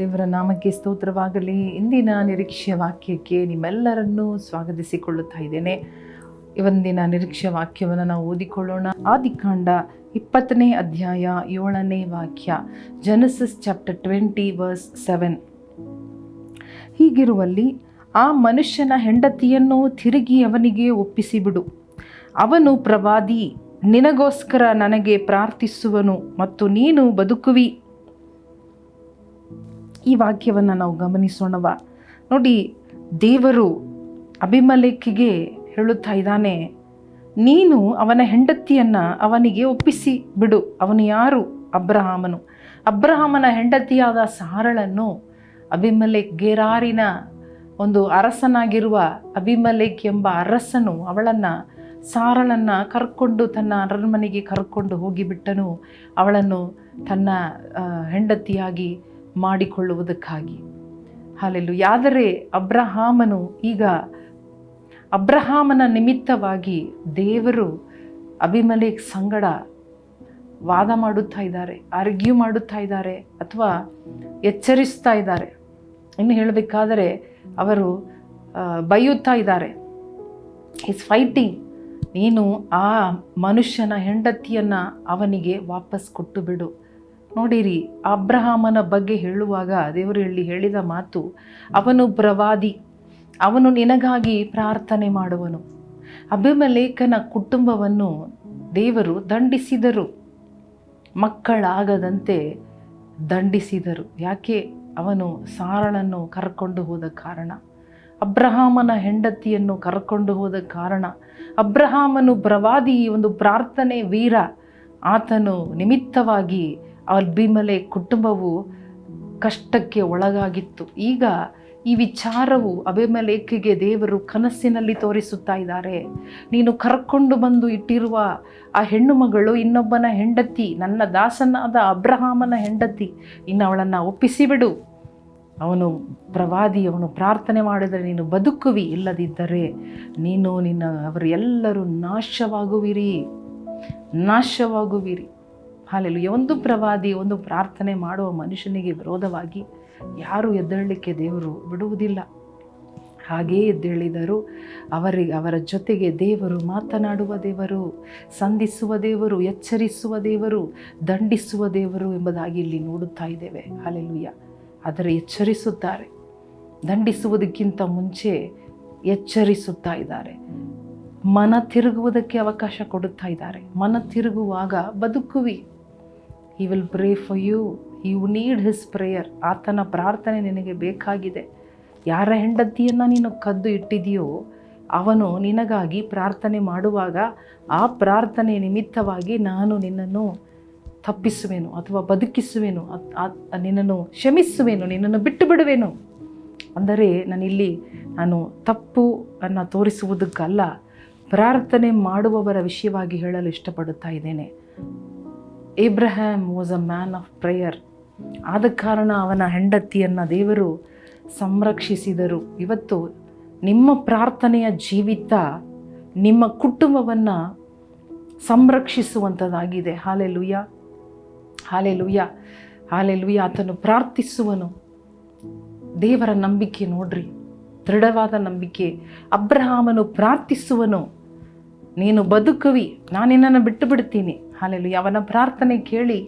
ದೇವರ ನಾಮಕ್ಕೆ ಸ್ತೋತ್ರವಾಗಲಿ. ಇಂದಿನ ನಿರೀಕ್ಷೆ ವಾಕ್ಯಕ್ಕೆ ನಿಮ್ಮೆಲ್ಲರನ್ನೂ ಸ್ವಾಗತಿಸಿಕೊಳ್ಳುತ್ತಾ ಇದ್ದೇನೆ. ಇವಂದಿನ ನಿರೀಕ್ಷೆ ವಾಕ್ಯವನ್ನು ನಾವು ಓದಿಕೊಳ್ಳೋಣ. ಆದಿಕಾಂಡ ಇಪ್ಪತ್ತನೇ ಅಧ್ಯಾಯ ಏಳನೇ ವಾಕ್ಯ Genesis chapter twenty verse seven ಹೀಗಿರುವಲ್ಲಿ, ಆ ಮನುಷ್ಯನ ಹೆಂಡತಿಯನ್ನು ತಿರುಗಿ ಅವನಿಗೆ ಒಪ್ಪಿಸಿಬಿಡು. ಅವನು ಪ್ರವಾದಿ, ನಿನಗೋಸ್ಕರ ನನಗೆ ಪ್ರಾರ್ಥಿಸುವನು ಮತ್ತು ನೀನು ಬದುಕುವಿ. ಈ ವಾಕ್ಯವನ್ನು ನಾವು ಗಮನಿಸೋಣವ. ನೋಡಿ, ದೇವರು ಅಭಿಮಲೇಖಿಗೆ ಹೇಳುತ್ತಾ ಇದ್ದಾನೆ, ನೀನು ಅವನ ಹೆಂಡತಿಯನ್ನು ಅವನಿಗೆ ಒಪ್ಪಿಸಿ ಬಿಡು. ಅವನು ಯಾರು? ಅಬ್ರಹಾಮನು. ಅಬ್ರಹಾಮನ ಹೆಂಡತಿಯಾದ ಸಾರಳನ್ನು ಅಭಿಮಲೇಖ್ ಗೆರಾರಿನ ಒಂದು ಅರಸನಾಗಿರುವ ಅಭಿಮಲೇಖ್ ಎಂಬ ಅರಸನು ಅವಳನ್ನು, ಸಾರಳನ್ನು ಕರ್ಕೊಂಡು ತನ್ನ ಅರಮನೆಗೆ ಕರ್ಕೊಂಡು ಹೋಗಿಬಿಟ್ಟನು. ಅವಳನ್ನು ತನ್ನ ಹೆಂಡತಿಯಾಗಿ ಮಾಡಿಕೊಳ್ಳುವುದಕ್ಕಾಗಿ. ಹಾಲೆಲ್ಲು ಯಾದರೆ ಅಬ್ರಹಾಮನು ಈಗ ಅಬ್ರಹಾಮನ ನಿಮಿತ್ತವಾಗಿ ದೇವರು ಅಭಿಮಲೇಕ್ ಸಂಗಡ ವಾದ ಮಾಡುತ್ತಾ ಇದ್ದಾರೆ ಆರ್ಗ್ಯೂ ಮಾಡುತ್ತಾ ಇದ್ದಾರೆ, ಅಥವಾ ಎಚ್ಚರಿಸ್ತಾ ಇದ್ದಾರೆ. ಇನ್ನು ಹೇಳಬೇಕಾದರೆ ಅವರು ಬೈಯುತ್ತಾ ಇದ್ದಾರೆ. ಇಸ್ ಫೈಟಿಂಗ್ ನೀನು ಆ ಮನುಷ್ಯನ ಹೆಂಡತಿಯನ್ನು ಅವನಿಗೆ ವಾಪಸ್ ಕೊಟ್ಟು ಬಿಡು. ನೋಡಿರಿ, ಅಬ್ರಹಾಮನ ಬಗ್ಗೆ ಹೇಳುವಾಗ ದೇವರು ಹೇಳಿ ಹೇಳಿದ ಮಾತು, ಅವನು ಪ್ರವಾದಿ, ಅವನು ನಿನಗಾಗಿ ಪ್ರಾರ್ಥನೆ ಮಾಡುವನು. ಅಭಿಮಲೇಖನ ಕುಟುಂಬವನ್ನು ದೇವರು ದಂಡಿಸಿದರು, ಮಕ್ಕಳಾಗದಂತೆ ದಂಡಿಸಿದರು. ಯಾಕೆ? ಅವನು ಸಾರಳನ್ನು ಕರ್ಕೊಂಡು ಹೋದ ಕಾರಣ, ಅಬ್ರಹಾಮನ ಹೆಂಡತಿಯನ್ನು ಕರ್ಕೊಂಡು ಹೋದ ಕಾರಣ, ಅಬ್ರಹಾಮನು ಪ್ರವಾದಿ, ಒಂದು ಪ್ರಾರ್ಥನೆ ವೀರ, ಆತನು ನಿಮಿತ್ತವಾಗಿ ಅಲ್ಬಿಮಲೆ ಕುಟುಂಬವು ಕಷ್ಟಕ್ಕೆ ಒಳಗಾಗಿತ್ತು. ಈಗ ಈ ವಿಚಾರವು ಅಭಿಮಲೇಖಿಗೆ ದೇವರು ಕನಸಿನಲ್ಲಿ ತೋರಿಸುತ್ತಾ ಇದ್ದಾರೆ. ನೀನು ಕರ್ಕೊಂಡು ಬಂದು ಇಟ್ಟಿರುವ ಆ ಹೆಣ್ಣು ಮಗಳು ಇನ್ನೊಬ್ಬನ ಹೆಂಡತಿ, ನನ್ನ ದಾಸನಾದ ಅಬ್ರಹಾಮನ ಹೆಂಡತಿ, ಇನ್ನು ಅವಳನ್ನು ಒಪ್ಪಿಸಿಬಿಡು. ಅವನು ಪ್ರವಾದಿ, ಅವನು ಪ್ರಾರ್ಥನೆ ಮಾಡಿದರೆ ನೀನು ಬದುಕುವಿ, ಇಲ್ಲದಿದ್ದರೆ ನೀನು ನಿನ್ನ ಅವರೆಲ್ಲರೂ ನಾಶವಾಗುವಿರಿ. ನಾಶವಾಗುವಿರಿ. ಹಾಲೆಲು ಒಂದು ಪ್ರವಾದಿ, ಒಂದು ಪ್ರಾರ್ಥನೆ ಮಾಡುವ ಮನುಷ್ಯನಿಗೆ ವಿರೋಧವಾಗಿ ಯಾರು ಎದ್ದೇಳಲಿಕ್ಕೆ ದೇವರು ಬಿಡುವುದಿಲ್ಲ. ಹಾಗೇ ಎದ್ದೇಳಿದರು. ಅವರಿಗೆ ಅವರ ಜೊತೆಗೆ ದೇವರು ಮಾತನಾಡುವ ದೇವರು, ಸಂಧಿಸುವ ದೇವರು, ಎಚ್ಚರಿಸುವ ದೇವರು, ದಂಡಿಸುವ ದೇವರು ಎಂಬುದಾಗಿ ಇಲ್ಲಿ ನೋಡುತ್ತಾ ಇದ್ದೇವೆ. ಹಾಲೆಲುಯ್ಯ. ಆದರೆ ಎಚ್ಚರಿಸುತ್ತಾರೆ. ದಂಡಿಸುವುದಕ್ಕಿಂತ ಮುಂಚೆ ಎಚ್ಚರಿಸುತ್ತಾ ಇದ್ದಾರೆ. ಮನ ತಿರುಗುವುದಕ್ಕೆ ಅವಕಾಶ ಕೊಡುತ್ತಾ ಇದ್ದಾರೆ. ಮನ ತಿರುಗುವಾಗ ಬದುಕುವಿ. He will pray for you you need his prayer ಆತನ ಪ್ರಾರ್ಥನೆ ನಿನಗೆ ಬೇಕಾಗಿದೆ. ಯಾರ ಹೆಂಡತಿಯನ್ನು ನೀನು ಕದ್ದು ಇಟ್ಟಿದೆಯೋ ಅವನು ನಿನಗಾಗಿ ಪ್ರಾರ್ಥನೆ ಮಾಡುವಾಗ ಆ ಪ್ರಾರ್ಥನೆ ನಿಮಿತ್ತವಾಗಿ ನಾನು ನಿನ್ನನ್ನು ತಪ್ಪಿಸುವೆನು ಅಥವಾ ಬದುಕಿಸುವೆನು. ನಿನ್ನನ್ನು ಕ್ಷಮಿಸುವೆನು. ನಿನ್ನನ್ನು ಬಿಟ್ಟು ಬಿಡುವೆನು. ಅಂದರೆ ನಾನಿಲ್ಲಿ ನಾನು ತಪ್ಪು ಅನ್ನು ತೋರಿಸುವುದಕ್ಕಲ್ಲ, ಪ್ರಾರ್ಥನೆ ಮಾಡುವವರ ವಿಷಯವಾಗಿ ಹೇಳಲು ಇಷ್ಟಪಡುತ್ತಾ ಇದ್ದೇನೆ. Abraham was a man of prayer ಆದ ಕಾರಣ ಅವನ ಹೆಂಡತಿಯನ್ನು ದೇವರು ಸಂರಕ್ಷಿಸಿದರು. ಇವತ್ತು ನಿಮ್ಮ ಪ್ರಾರ್ಥನೆಯ ಜೀವಿತ ನಿಮ್ಮ ಕುಟುಂಬವನ್ನು ಸಂರಕ್ಷಿಸುವಂಥದ್ದಾಗಿದೆ ಹಾಲೆ ಲುಯ್ಯ ಹಾಲೆ ಲುಯ್ಯ ಹಾಲೆ ಲುಯ್ಯ ಆತನು ಪ್ರಾರ್ಥಿಸುವನು. ದೇವರ ನಂಬಿಕೆ ನೋಡ್ರಿ. ದೃಢವಾದ ನಂಬಿಕೆ. ಅಬ್ರಹಾಮನು ಪ್ರಾರ್ಥಿಸುವನು. ನೀನು ಬದುಕುವಿ. ನಾನು ನಿನ್ನನ್ನು ಬಿಟ್ಟು ಬಿಡ್ತೀನಿ. ಹಾಲೆಲು ಅವನ ಪ್ರಾರ್ಥನೆ ಕೇಳಿ,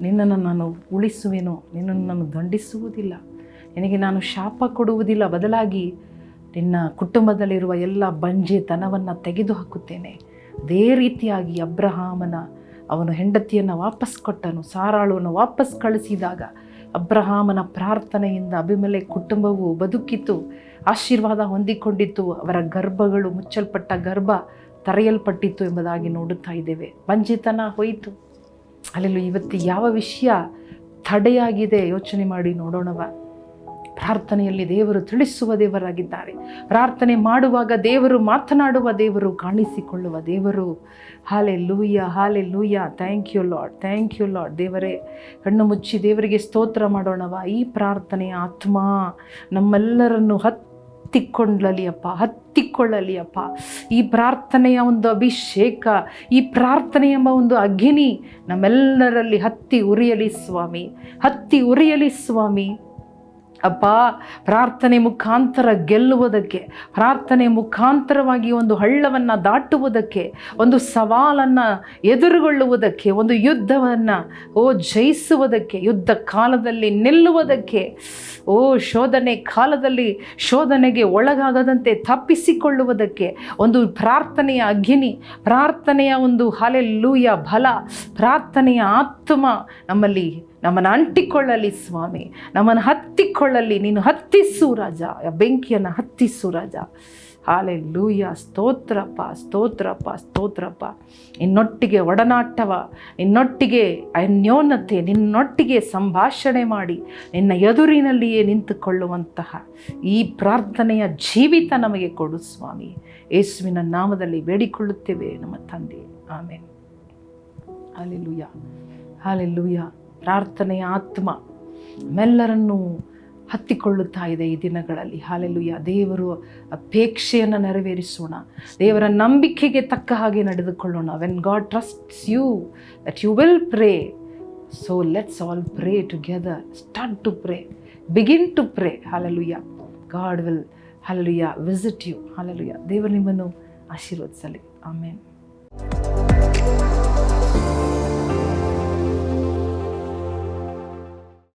ನಿನ್ನನ್ನು ನಾನು ಉಳಿಸುವೆನು, ನಿನ್ನನ್ನು ನಾನು ದಂಡಿಸುವುದಿಲ್ಲ, ನಿನಗೆ ನಾನು ಶಾಪ ಕೊಡುವುದಿಲ್ಲ, ಬದಲಾಗಿ ನಿನ್ನ ಕುಟುಂಬದಲ್ಲಿರುವ ಎಲ್ಲ ಬಂಜೆತನವನ್ನು ತೆಗೆದು ಹಾಕುತ್ತೇನೆ. ಅದೇ ರೀತಿಯಾಗಿ ಅಬ್ರಹಾಮನ ಅವನು ಹೆಂಡತಿಯನ್ನು ವಾಪಸ್ ಕೊಟ್ಟನು ಸಾರಾಳುವನ್ನು ವಾಪಸ್ ಕಳಿಸಿದಾಗ ಅಬ್ರಹಾಮನ ಪ್ರಾರ್ಥನೆಯಿಂದ ಅಭಿಮಲೆ ಕುಟುಂಬವು ಬದುಕಿತು, ಆಶೀರ್ವಾದ ಹೊಂದಿಕೊಂಡಿತ್ತು, ಅವರ ಗರ್ಭಗಳು ಮುಚ್ಚಲ್ಪಟ್ಟ ಗರ್ಭ ತರೆಯಲ್ಪಟ್ಟಿತ್ತು ಎಂಬುದಾಗಿ ನೋಡುತ್ತಾ ಇದ್ದೇವೆ. ಬಂಜಿತನ ಹೋಯಿತು. ಅಲ್ಲೆಲ್ಲೂ ಇವತ್ತು ಯಾವ ವಿಷಯ ತಡೆಯಾಗಿದೆ ಯೋಚನೆ ಮಾಡಿ ನೋಡೋಣವ. ಪ್ರಾರ್ಥನೆಯಲ್ಲಿ ದೇವರು ತಿಳಿಸುವ ದೇವರಾಗಿದ್ದಾರೆ. ಪ್ರಾರ್ಥನೆ ಮಾಡುವಾಗ ದೇವರು ಮಾತನಾಡುವ ದೇವರು ಕಾಣಿಸಿಕೊಳ್ಳುವ ದೇವರು. Hallelujah hallelujah thank you lord thank you lord ದೇವರೇ, ಕಣ್ಣು ಮುಚ್ಚಿ ದೇವರಿಗೆ ಸ್ತೋತ್ರ ಮಾಡೋಣವ. ಈ ಪ್ರಾರ್ಥನೆ ಆತ್ಮ ನಮ್ಮೆಲ್ಲರನ್ನು ಹತ್ತು ಹತ್ತಿಕೊಳ್ಳಲಿ ಅಪ್ಪ ಹತ್ತಿಕೊಳ್ಳಲಿ ಅಪ್ಪ ಈ ಪ್ರಾರ್ಥನೆಯ ಒಂದು ಅಭಿಷೇಕ, ಈ ಪ್ರಾರ್ಥನೆ ಎಂಬ ಒಂದು ಅಗ್ನಿ ನಮ್ಮೆಲ್ಲರಲ್ಲಿ ಹತ್ತಿ ಉರಿಯಲಿ ಸ್ವಾಮಿ, ಹತ್ತಿ ಉರಿಯಲಿ ಸ್ವಾಮಿ. ಅಪ್ಪ ಪ್ರಾರ್ಥನೆ ಮುಖಾಂತರ ಗೆಲ್ಲುವುದಕ್ಕೆ, ಪ್ರಾರ್ಥನೆ ಮುಖಾಂತರವಾಗಿ ಒಂದು ಹಳ್ಳವನ್ನು ದಾಟುವುದಕ್ಕೆ, ಒಂದು ಸವಾಲನ್ನು ಎದುರುಗೊಳ್ಳುವುದಕ್ಕೆ, ಒಂದು ಯುದ್ಧವನ್ನು, ಓ, ಜಯಿಸುವುದಕ್ಕೆ, ಯುದ್ಧ ಕಾಲದಲ್ಲಿ ನಿಲ್ಲುವುದಕ್ಕೆ, ಓ, ಶೋಧನೆ ಕಾಲದಲ್ಲಿ ಶೋಧನೆಗೆ ಒಳಗಾಗದಂತೆ ತಪ್ಪಿಸಿಕೊಳ್ಳುವುದಕ್ಕೆ, ಒಂದು ಪ್ರಾರ್ಥನೆಯ ಅಗ್ನಿ, ಪ್ರಾರ್ಥನೆಯ ಒಂದು, ಹಲೆಲ್ಲೂಯ, ಬಲ, ಪ್ರಾರ್ಥನೆಯ ಆತ್ಮ ನಮ್ಮಲ್ಲಿ ನಮ್ಮನ್ನು ಅಂಟಿಕೊಳ್ಳಲಿ ಸ್ವಾಮಿ, ನಮ್ಮನ್ನು ಹತ್ತಿಕೊಳ್ಳಲಿ, ನೀನು ಹತ್ತಿಸು ರಾಜ ಬೆಂಕಿಯನ್ನು ಹತ್ತಿಸು ರಾಜ. ಹಾಲೆ ಲೂಯ ಸ್ತೋತ್ರಪ್ಪ ಸ್ತೋತ್ರಪ್ಪ ಸ್ತೋತ್ರಪ್ಪ. ನಿನ್ನೊಟ್ಟಿಗೆ ಒಡನಾಟವ, ನಿನ್ನೊಟ್ಟಿಗೆ ಅನ್ಯೋನ್ಯತೆ, ನಿನ್ನೊಟ್ಟಿಗೆ ಸಂಭಾಷಣೆ ಮಾಡಿ, ನಿನ್ನ ಎದುರಿನಲ್ಲಿಯೇ ನಿಂತುಕೊಳ್ಳುವಂತಹ ಈ ಪ್ರಾರ್ಥನೆಯ ಜೀವಿತ ನಮಗೆ ಕೊಡು ಸ್ವಾಮಿ. ಯೇಸುವಿನ ನಾಮದಲ್ಲಿ ಬೇಡಿಕೊಳ್ಳುತ್ತೇವೆ ನಮ್ಮ ತಂದೆ. ಆಮೇಲೆ ಹಾಲೆಲೂಯ ಹಾಲೆಲೂಯ ಪ್ರಾರ್ಥನೆಯ ಆತ್ಮ ನಮ್ಮೆಲ್ಲರನ್ನೂ ಹತ್ತಿಕೊಳ್ಳುತ್ತಾ ಇದೆ ಈ ದಿನಗಳಲ್ಲಿ. ಹಾಲೆಲ್ಲುಯ್ಯ ದೇವರು ಅಪೇಕ್ಷೆಯನ್ನು ನೆರವೇರಿಸೋಣ. ದೇವರ ನಂಬಿಕೆಗೆ ತಕ್ಕ ಹಾಗೆ ನಡೆದುಕೊಳ್ಳೋಣ. When God trusts you that you will pray so let's all pray together start to pray begin to pray hallelujah God will hallelujah visit you hallelujah ದೇವರು ನಿಮ್ಮನ್ನು ಆಶೀರ್ವದಿಸಲಿ. ಆಮೇನ್